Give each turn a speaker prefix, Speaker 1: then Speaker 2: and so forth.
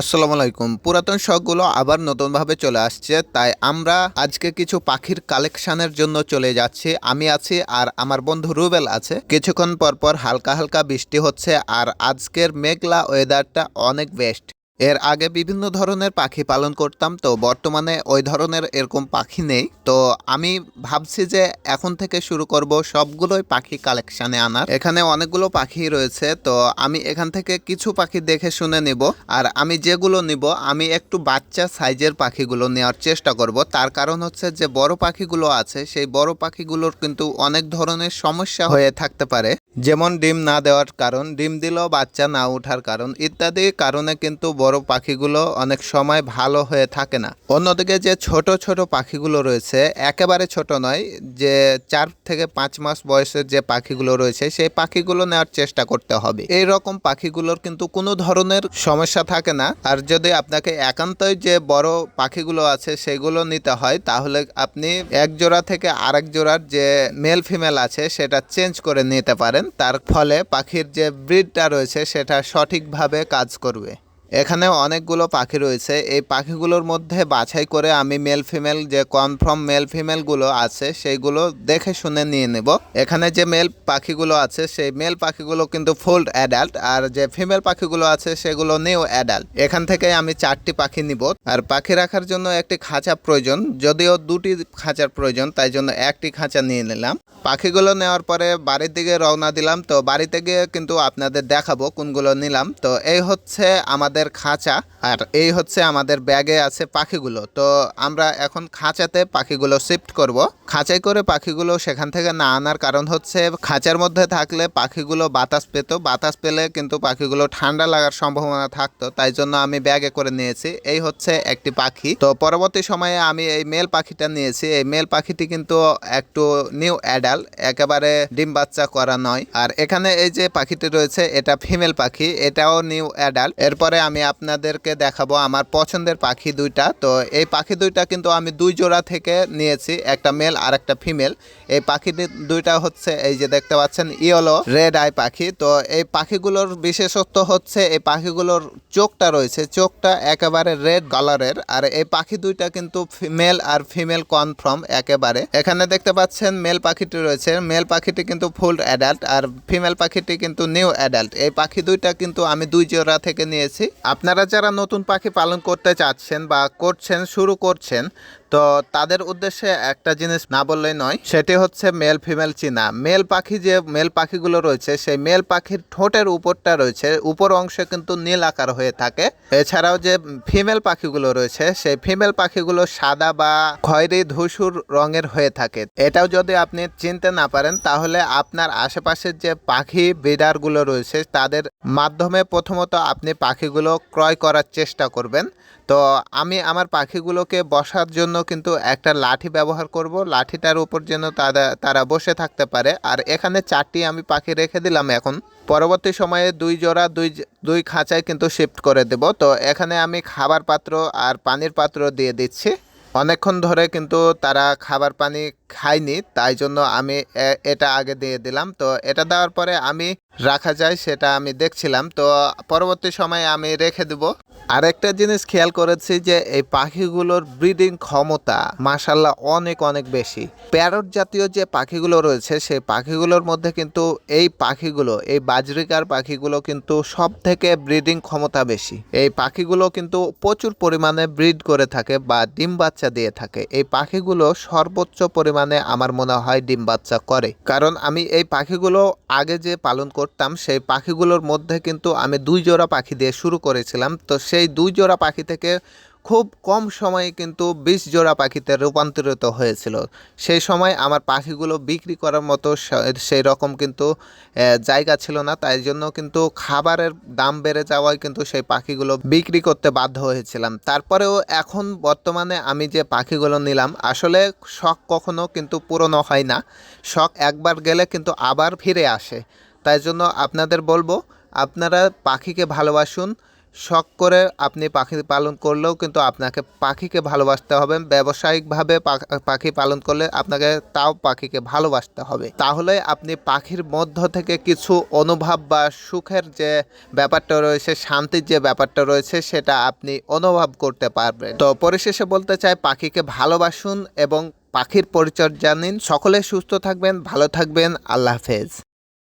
Speaker 1: আসসালামু আলাইকুম। পুরাতন শখগুলো আবার নতুনভাবে চলে আসছে, তাই আমরা আজকে কিছু পাখির কালেকশনের জন্য চলে যাচ্ছি। আমি আছি আর আমার বন্ধু রুবেল আছে। কিছুক্ষণ পর পর হালকা হালকা বৃষ্টি হচ্ছে আর আজকের মেঘলা ওয়েদারটা অনেক বেস্ট এর আগে বিভিন্ন ধরনের পাখি পালন করতাম, তো বর্তমানে ওই ধরনের এরকম পাখি নেই। তো আমি ভাবছি যে এখন থেকে শুরু করব সবগুলোই পাখি কালেকশানে আনার। এখানে অনেকগুলো পাখি রয়েছে, তো আমি এখান থেকে কিছু পাখি দেখে শুনে নিব। আর আমি যেগুলো নিব, আমি একটু বাচ্চা সাইজের পাখিগুলো নেওয়ার চেষ্টা করব। তার কারণ হচ্ছে যে বড় পাখিগুলো আছে, সেই বড় পাখিগুলোর কিন্তু অনেক ধরনের সমস্যা হয়ে থাকতে পারে। যেমন ডিম না দেওয়ার কারণ, ডিম দিলেও বাচ্চা না ওঠার কারণ ইত্যাদি কারণে কিন্তু বড় পাখিগুলো অনেক সময় ভালো হয়ে থাকে না। অন্যদিকে যে ছোট ছোট পাখিগুলো রয়েছে, একেবারে ছোট নয়, যে চার থেকে পাঁচ মাস বয়সের যে পাখিগুলো রয়েছে, সেই পাখিগুলো নেওয়ার চেষ্টা করতে হবে। এই রকম পাখিগুলোর কিন্তু কোনো ধরনের সমস্যা থাকে না। আর যদি আপনাকে একান্তই যে বড় পাখিগুলো আছে, সেগুলো নিতে হয়, তাহলে আপনি এক জোড়া থেকে আরেক জোড়ার যে মেল ফিমেল আছে, সেটা চেঞ্জ করে নিতে পারেন। তার ফলে পাখির যে ব্রিডটা রয়েছে, সেটা সঠিকভাবে কাজ করবে। এখানে অনেকগুলো পাখি রয়েছে। এই পাখিগুলোর মধ্যে বাছাই করে আমি মেল ফিমেল যে কনফার্ম মেল ফিমেলগুলো আছে, সেইগুলো দেখে শুনে নিয়ে নেব। এখানে যে মেল পাখিগুলো আছে, সেই মেল পাখিগুলো কিন্তু ফুল অ্যাডাল্ট আর যে ফিমেল পাখিগুলো আছে, সেগুলো নিউ অ্যাডাল্ট এখান থেকে আমি চারটি পাখি নিব। আর পাখি রাখার জন্য একটি খাঁচা প্রয়োজন। যদিও দুটি খাঁচার প্রয়োজন, তাই জন্য একটি খাঁচা নিয়ে নিলাম। পাখিগুলো নেওয়ার পরে বাড়ির দিকে রওনা দিলাম। তো বাড়িতে গিয়ে কিন্তু আপনাদের দেখাবো কোনগুলো নিলাম। তো এই হচ্ছে আমাদের খাঁচা আর এই হচ্ছে আমাদের ব্যাগে আছে পাখিগুলো। তো আমরা এখন খাঁচাতে পাখিগুলো শিফট করব। খাঁচাই করে পাখিগুলো সেখান থেকে না আনার কারণ হচ্ছে খাঁচার মধ্যে থাকলে পাখিগুলো বাতাস পেত। বাতাস পেলে কিন্তু পাখিগুলো ঠান্ডা লাগার সম্ভাবনা থাকতো। তাই জন্য আমি ব্যাগে করে নিয়েছি। এই হচ্ছে একটি পাখি। তো পরবর্তী সময়ে আমি এই মেল পাখিটা নিয়েছি। এই মেল পাখিটি কিন্তু একটু নিউ অ্যাডাল একেবারে ডিম বাচ্চা করা নয়। আর এখানে এই যে পাখিটি রয়েছে, এটা ফিমেল পাখি, এটাও নিউ অ্যাডাল্ট। এরপরে আমি আপনাদেরকে দেখাবো আমার পছন্দের পাখি দুইটা। তো এই পাখি দুইটা কিন্তু আমি দুই জোড়া থেকে নিয়েছি, একটা মেল আর একটা ফিমেল। এই পাখি দুইটা হচ্ছে, এই যে দেখতে পাচ্ছেন, ইয়েলো রেড আই পাখি। তো এই পাখিগুলোর বিশেষত্ব হচ্ছে, এই পাখিগুলোর চোখটা রয়েছে, চোখটা একেবারে রেড কালারের। আর এই পাখি দুইটা কিন্তু মেল আর ফিমেল কনফার্ম একেবারে। এখানে দেখতে পাচ্ছেন, মেল পাখিটি রয়েছে মেল পাখিটি কিন্তু ফুল অ্যাডাল্ট আর ফিমেল পাখিটি কিন্তু নিউ অ্যাডাল্ট এই পাখি দুইটা কিন্তু আমি দুই জোড়া থেকে নিয়েছি। আপনারা যারা নতুন পাখি পালন করতে চাচ্ছেন বা করছেন, শুরু করছেন, তো তাদের উদ্দেশ্যে একটা জিনিস না বললেই নয়, সেটি হচ্ছে মেল ফিমেল চিনা। মেল পাখি যে মেল পাখিগুলো রয়েছে, সেই মেল পাখির ঠোঁটের উপরটা রয়েছে, উপর অংশে কিন্তু নীল আকার হয়ে থাকে। এছাড়াও যে ফিমেল পাখিগুলো রয়েছে, সেই ফিমেল পাখিগুলো সাদা বা খয়েরি ধূসুর রঙের হয়ে থাকে। এটাও যদি আপনি চিনতে না পারেন, তাহলে আপনার আশেপাশের যে পাখি ব্রিডারগুলো রয়েছে, তাদের মাধ্যমে প্রথমত আপনি পাখিগুলো ক্রয় করার চেষ্টা করবেন। তো আমি আমার পাখিগুলোকে বসার জন্য কিন্তু একটা লাঠি ব্যবহার করব। লাঠিটার উপর যেন তারা তারা বসে থাকতে পারে। আর এখানে চারটি আমি পাখি রেখে দিলাম এখন। পরবর্তী সময়ে দুই জোড়া, দুই দুই খাঁচায় কিন্তু শিফট করে দেব। তো এখানে আমি খাবার পাত্র আর পানির পাত্র দিয়ে দিচ্ছি। অনেকক্ষণ ধরে কিন্তু তারা খাবার পানি খায়নি তাই জন্য আমি এটা আগে দিয়ে দিলাম। তো এটা দেওয়ার পরে আমি রাখা যায়, সেটা আমি দেখছিলাম। তো পরবর্তী সময়ে আমি রেখে দেব। আরেকটা জিনিস খেয়াল করেছি যে, এই পাখিগুলোর ব্রিডিং ক্ষমতা মাসাল্লাহ অনেক অনেক বেশি। প্যারট জাতীয় যে পাখিগুলো রয়েছে, সেই পাখিগুলোর মধ্যে কিন্তু এই পাখিগুলো, এই বাজরিকার পাখিগুলো কিন্তু সব থেকে ব্রিডিং ক্ষমতা বেশি। এই পাখিগুলো কিন্তু প্রচুর পরিমাণে ব্রিড করে থাকে বা ডিম বাচ্চা দিয়ে থাকে। এই পাখিগুলো সর্বোচ্চ পরিমাণে আমার মনে হয় ডিম বাচ্চা করে। কারণ আমি এই পাখিগুলো আগে যে পালন করতাম, সেই পাখিগুলোর মধ্যে কিন্তু আমি দুই জোড়া পাখি দিয়ে শুরু করেছিলাম। তো সেই দুই জোড়া পাখি থেকে খুব কম সময়ে কিন্তু বিশ জোড়া পাখিতে রূপান্তরিত হয়েছিল। সেই সময় আমার পাখিগুলো বিক্রি করার মতো সেই রকম কিন্তু জায়গা ছিল না। তাই জন্য কিন্তু খাবারের দাম বেড়ে যাওয়ায় কিন্তু সেই পাখিগুলো বিক্রি করতে বাধ্য হয়েছিলাম। তারপরেও এখন বর্তমানে আমি যে পাখিগুলো নিলাম, আসলে শখ কখনো কিন্তু পুরনো হয় না। শখ একবার গেলে কিন্তু আবার ফিরে আসে। তাই জন্য আপনাদের বলব, আপনারা পাখিকে ভালোবাসুন শখ করে আপনি পাখি পালন করলেও কিন্তু আপনাকে পাখিকে ভালোবাসতে হবে। ব্যবসায়িকভাবে পাখ- পালন করলে আপনাকে তাও পাখিকে ভালোবাসতে হবে। তাহলে আপনি পাখির মধ্য থেকে কিছু অনুভব বা সুখের যে ব্যাপারটা রয়েছে, শান্তির যে ব্যাপারটা রয়েছে, সেটা আপনি অনুভব করতে পারবেন। তো পরিশেষে বলতে চাই, পাখিকে ভালোবাসুন এবং পাখির পরিচর্যা নিন। সকলে সুস্থ থাকবেন, ভালো থাকবেন। আল্লাহ হাফেজ।